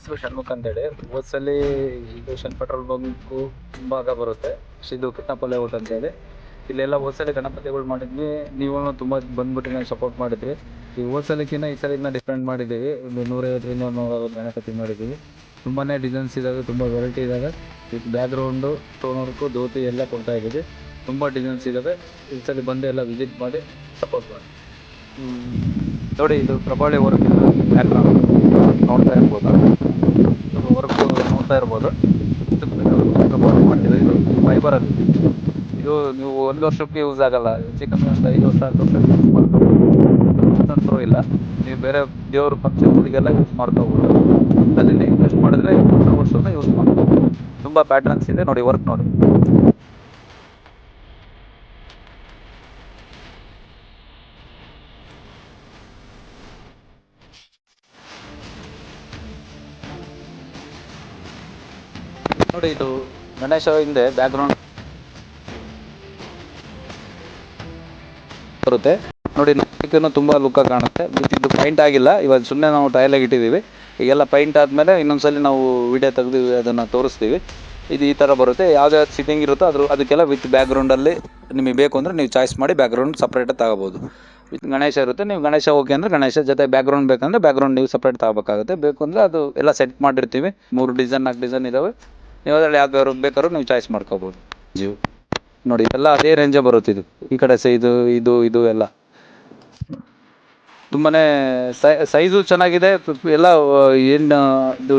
ಹೆಸರು ಷಣ್ಮುಖ ಅಂತೇಳಿ. ಹೋದ್ಸಲಿ ಇದು ಶನ್ ಪೆಟ್ರೋಲ್ ಬಂಕು ಭಾಗ ಬರುತ್ತೆ. ಇದು ಕಿಟ್ನಪಲ್ಲೆ ಊಟ ಅಂತೇಳಿ. ಇಲ್ಲೆಲ್ಲ ಹೋದ್ಸಲಿ ಗಣಪತಿಗಳು ಮಾಡಿದ್ವಿ. ನೀವು ತುಂಬ ಬಂದ್ಬಿಟ್ಟು ನಾವು ಸಪೋರ್ಟ್ ಮಾಡಿದ್ವಿ ಈ ಹೋದ್ಸಲಕ್ಕಿಂತ ಈ ಸಲ ಇನ್ನೂ ಡಿಫ್ರೆಂಟ್ ಮಾಡಿದ್ದೀವಿ. ಒಂದು ನೂರೈವತ್ತರಿಂದ ನೂರವತ್ತು ಗಣಪತಿ ಮಾಡಿದ್ದೀವಿ. ತುಂಬಾ ಡಿಸೈನ್ಸ್ ಇದಾವೆ, ತುಂಬ ವೆರೈಟಿ ಇದ್ದಾವೆ ಇದು ಬ್ಯಾಕ್ಗ್ರೌಂಡು ಸ್ಟೋನ್ ವರ್ಕು ಧೋತಿ ಎಲ್ಲ ಕೊಡ್ತಾ ಇದ್ದೀವಿ. ತುಂಬ ಡಿಸೈನ್ಸ್ ಇದಾವೆ. ಈ ಸಲ ಬಂದು ಎಲ್ಲ ವಿಸಿಟ್ ಮಾಡಿ ಸಪೋರ್ಟ್ ಮಾಡಿ. ನೋಡಿ, ಇದು ಪ್ರಬಾಳಿ ವರ್ಕ್ ಬ್ಯಾಕ್ಗ್ರೌಂಡ್ ನೋಡ್ತಾ ಇರ್ಬೋದು? ಇರ್ಬೋದು. ಇದು ಫೈಬರ್ ಅದು ಇದು ನೀವು ಒಂದು ವರ್ಷಕ್ಕೆ ಯೂಸ್ ಆಗಲ್ಲ. ಕಮ್ಮಿ ಒಂದು ಐದು ವರ್ಷ, ಹತ್ತು ವರ್ಷ ಯೂಸ್ ಮಾಡ್ಕೋಬೋದು. ಇಲ್ಲ. ನೀವು ಬೇರೆ ದೇವ್ರ ಫಂಕ್ಷನ್ಗಳಿಗೆಲ್ಲ ಯೂಸ್ ಮಾಡ್ಕೋಬೋದು ನೀವು ಇನ್ವೆಸ್ಟ್ ಮಾಡಿದ್ರೆ ಒಂದು ವರ್ಷನ ಯೂಸ್ ಮಾಡ್ಕೋಬೋದು ತುಂಬ ಪ್ಯಾಟರ್ನ್ಸ್ ಇದೆ. ನೋಡಿ ವರ್ಕ್ ನೋಡಿ. ನೋಡಿ, ಇದು ಗಣೇಶ ಹಿಂದೆ ಬ್ಯಾಕ್ಗ್ರೌಂಡ್ ಬರುತ್ತೆ. ನೋಡಿ ನೋಡ್ಲಿಕ್ಕೂನು ತುಂಬಾ ಲುಕ್ ಕಾಣುತ್ತೆ. ವಿತ್ ಇದು ಪೈಂಟ್ ಆಗಿಲ್ಲ. ಇವಾಗ ಸುಮ್ಮನೆ ನಾವು ಟೈಲಾಗಿ ಇಟ್ಟಿದ್ದೀವಿ. ಈಗೆಲ್ಲ ಪೈಂಟ್ ಆದಮೇಲೆ ಇನ್ನೊಂದ್ಸಲಿ ನಾವು ವಿಡಿಯೋ ತೆಗೆದು ಅದನ್ನು ತೋರಿಸ್ತೀವಿ. ಇದು ಈ ಥರ ಬರುತ್ತೆ. ಯಾವ್ದು ಸಿಟ್ಟಿಂಗ್ ಇರುತ್ತೋ ಅದ್ರ, ಅದಕ್ಕೆಲ್ಲ ವಿತ್ ಬ್ಯಾಕ್ಗ್ರೌಂಡಲ್ಲಿ ನಿಮಗೆ ಬೇಕು ಅಂದರೆ ನೀವು ಚಾಯ್ಸ್ ಮಾಡಿ ಬ್ಯಾಕ್ಗ್ರೌಂಡ್ ಸಪ್ರೇಟಾಗಿ ತಗೋಬೋದು. ವಿತ್ ಗಣೇಶ ಇರುತ್ತೆ. ನೀವು ಗಣೇಶ ಓಕೆ ಅಂದರೆ ಗಣೇಶ ಜೊತೆ ಬ್ಯಾಕ್ಗ್ರೌಂಡ್ ಬೇಕಂದ್ರೆ ಬ್ಯಾಕ್ಗ್ರೌಂಡ್ ನೀವು ಸಪ್ರೇಟ್ ತಗೋಬೇಕಾಗುತ್ತೆ. ಬೇಕು ಅಂದರೆ ಅದು ಎಲ್ಲ ಸೆಟ್ ಮಾಡಿರ್ತೀವಿ. ಮೂರು ಡಿಸೈನ್ ನಾಲ್ಕು ಡಿಸೈನ್ ಇದ್ದಾವೆ ನೀವು ಅದ್ರಲ್ಲಿ ಯಾವ್ದು ಬೇಕಾದ್ರೂ ನೀವು ಚಾಯ್ಸ್ ಮಾಡ್ಕೋಬೋದು. ಜೀವ್ ನೋಡಿ ಎಲ್ಲ ಅದೇ ರೇಂಜೇ ಬರುತ್ತೆ ಇದು. ಈ ಕಡೆ ಸೈ ಇದು ಇದು ಇದು ಎಲ್ಲ. ತುಂಬಾನೇ ಸೈಜು ಚೆನ್ನಾಗಿದೆ. ಎಲ್ಲ ಏನು ಇದು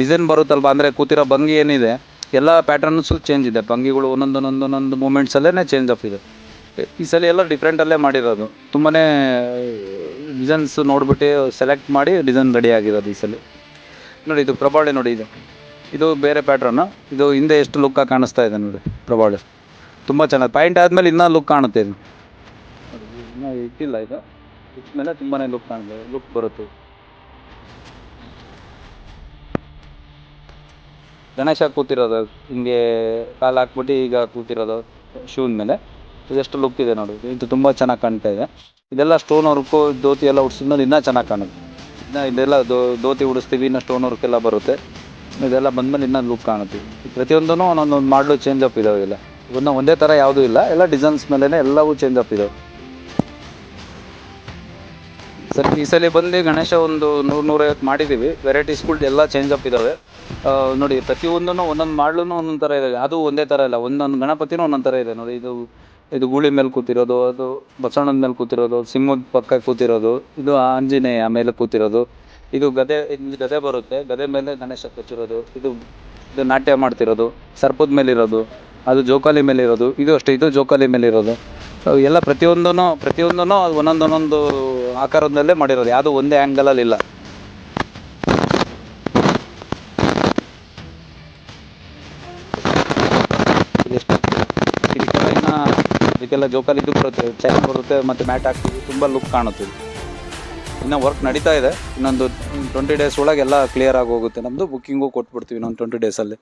ಡಿಸೈನ್ ಬರುತ್ತಲ್ವ? ಅಂದರೆ ಕೂತಿರೋ ಭಂಗಿ ಏನಿದೆ ಎಲ್ಲ ಪ್ಯಾಟರ್ನ್ಸು ಚೇಂಜ್ ಇದೆ. ಭಂಗಿಗಳು ಒಂದೊಂದು ಒಂದೊಂದು ಒಂದೊಂದು ಮೂಮೆಂಟ್ಸಲ್ಲೇ ಚೇಂಜ್ ಆಫ್ ಇದೆ. ಈ ಸಲ ಎಲ್ಲ ಡಿಫ್ರೆಂಟಲ್ಲೇ ಮಾಡಿರೋದು. ತುಂಬಾ ಡಿಸೈನ್ಸ್ ನೋಡಿಬಿಟ್ಟು ಸೆಲೆಕ್ಟ್ ಮಾಡಿ ಡಿಸೈನ್ ರೆಡಿ ಆಗಿರೋದು ಈ ಸಲ. ನೋಡಿ ಇದು ಪ್ರಬಾಳೆ ನೋಡಿ ಇದು. ಇದು ಬೇರೆ ಪ್ಯಾಟ್ರನ್ನು ಇದು ಹಿಂದೆ ಎಷ್ಟು ಲುಕ್ಕಾಗಿ ಕಾಣಿಸ್ತಾ ಇದೆ ನೋಡಿ ಪ್ರಬಾಳೆ ತುಂಬ ಚೆನ್ನಾಗಿ ಪಾಯಿಂಟ್ ಆದಮೇಲೆ ಇನ್ನೂ ಲುಕ್ ಕಾಣುತ್ತೆ ಇದು. ಇನ್ನೂ ಇಟ್ಟಿಲ್ಲ ಇದು. ಇಟ್ಟಮೇಲೆ ತುಂಬಾ ಲುಕ್ ಕಾಣುತ್ತೆ ಲುಕ್ ಬರುತ್ತೆ. ಗಣೇಶ ಕೂತಿರೋದು, ಹಿಂಗೆ ಕಾಲು ಹಾಕ್ಬಿಟ್ಟು ಈಗ ಕೂತಿರೋದು ಶೂನ್ ಮೇಲೆ. ಇದೆಷ್ಟು ಲುಕ್ ಇದೆ ನೋಡಿ, ಇದು ತುಂಬ ಚೆನ್ನಾಗಿ ಕಾಣ್ತಾ ಇದೆ. ಇದೆಲ್ಲ ಸ್ಟೋನ್ ವರ್ಕು ಧೋತಿ ಎಲ್ಲ ಉಡ್ಸಿದ್ಮೇಲೆ ಇನ್ನೂ ಚೆನ್ನಾಗಿ ಕಾಣುತ್ತೆ. ಇನ್ನೂ ಇದೆಲ್ಲ ದೋ ಧೋತಿ ಉಡಿಸ್ತೀವಿ, ಇನ್ನೂ ಸ್ಟೋನ್ ವರ್ಕ್ ಎಲ್ಲ ಬರುತ್ತೆ. ಇದೆಲ್ಲ ಬಂದಮೇಲೆ ಇನ್ನೊಂದು ಲುಕ್ ಕಾಣುತ್ತೆ. ಪ್ರತಿಯೊಂದೂ ಒಂದೊಂದು ಮಾಡಲು ಚೇಂಜ್ ಅಪ್ ಇದಾವೆ ಇಲ್ಲ ಇವನ್ನ ಒಂದೇ ಥರ ಯಾವುದೂ ಇಲ್ಲ. ಎಲ್ಲ ಡಿಸೈನ್ಸ್ ಮೇಲೇ ಎಲ್ಲವೂ ಚೇಂಜ್ ಅಪ್ ಇದಾವೆ. ಸರ್, ಈ ಸಲ ಬಂದು ಗಣೇಶ ಒಂದು ನೂರು ನೂರೈವತ್ತು ಮಾಡಿದ್ದೀವಿ. ವೆರೈಟೀಸ್ಗಳು ಎಲ್ಲ ಚೇಂಜ್ ಅಪ್ ಇದ್ದಾವೆ ನೋಡಿ ಪ್ರತಿಯೊಂದೂ ಒಂದೊಂದು ಮಾಡಲೂ ಒಂದೊಂದು ಥರ ಇದೆ. ಅದು ಒಂದೇ ಥರ ಇಲ್ಲ ಒಂದೊಂದು ಗಣಪತಿನೂ ಒಂದೊಂದು ಥರ ಇದೆ. ನೋಡಿ, ಇದು ಇದು ಗೂಳಿ ಮೇಲೆ ಕೂತಿರೋದು, ಅದು ಬಸವಣ್ಣನ ಮೇಲೆ ಕೂತಿರೋದು, ಸಿಂಹದ ಪಕ್ಕ ಕೂತಿರೋದು, ಇದು ಆಂಜನೇಯ ಮೇಲೆ ಕೂತಿರೋದು. ಇದು ಗದೆ ಇದು ಗದೆ ಬರುತ್ತೆ. ಗದೆ ಮೇಲೆ ಗಣೇಶ ಕಚ್ಚಿರೋದು ಇದು ಇದು ನಾಟ್ಯ ಮಾಡ್ತಿರೋದು. ಸರ್ಪದ ಮೇಲೆ ಇರೋದು ಅದು ಜೋಕಾಲಿ ಮೇಲೆ ಇರೋದು ಇದು ಅಷ್ಟೇ, ಇದು ಜೋಕಾಲಿ ಮೇಲೆ ಇರೋದು ಎಲ್ಲ ಪ್ರತಿಯೊಂದೂ ಪ್ರತಿಯೊಂದೂ ಒಂದೊಂದು ಒಂದೊಂದೊಂದೊಂದು ಆಕಾರದಲ್ಲೇ ಮಾಡಿರೋದು. ಯಾವುದು ಒಂದೇ ಆ್ಯಂಗಲಲ್ಲಿ ಇಲ್ಲ. ಇದಕ್ಕೆಲ್ಲ ಜೋಕಾಲಿ ಇದು ಬರುತ್ತೆ. ಚೈನ್ ಬರುತ್ತೆ, ಮತ್ತು ಮ್ಯಾಟ್ ಹಾಕ್ತೀವಿ. ತುಂಬ ಲುಕ್ ಕಾಣುತ್ತೆ. ಇನ್ನು ವರ್ಕ್ ನಡೀತಾ ಇದೆ. ಇನ್ನೊಂದು ಟ್ವೆಂಟಿ ಡೇಸ್ ಒಳಗೆಲ್ಲ ಕ್ಲಿಯರ್ ಆಗಿ ಹೋಗುತ್ತೆ. ನಮ್ಮದು ಬುಕ್ಕಿಂಗು ಕೊಟ್ಬಿಡ್ತೀವಿ ಇನ್ನೊಂದು ಟ್ವೆಂಟಿ ಡೇಸಲ್ಲಿ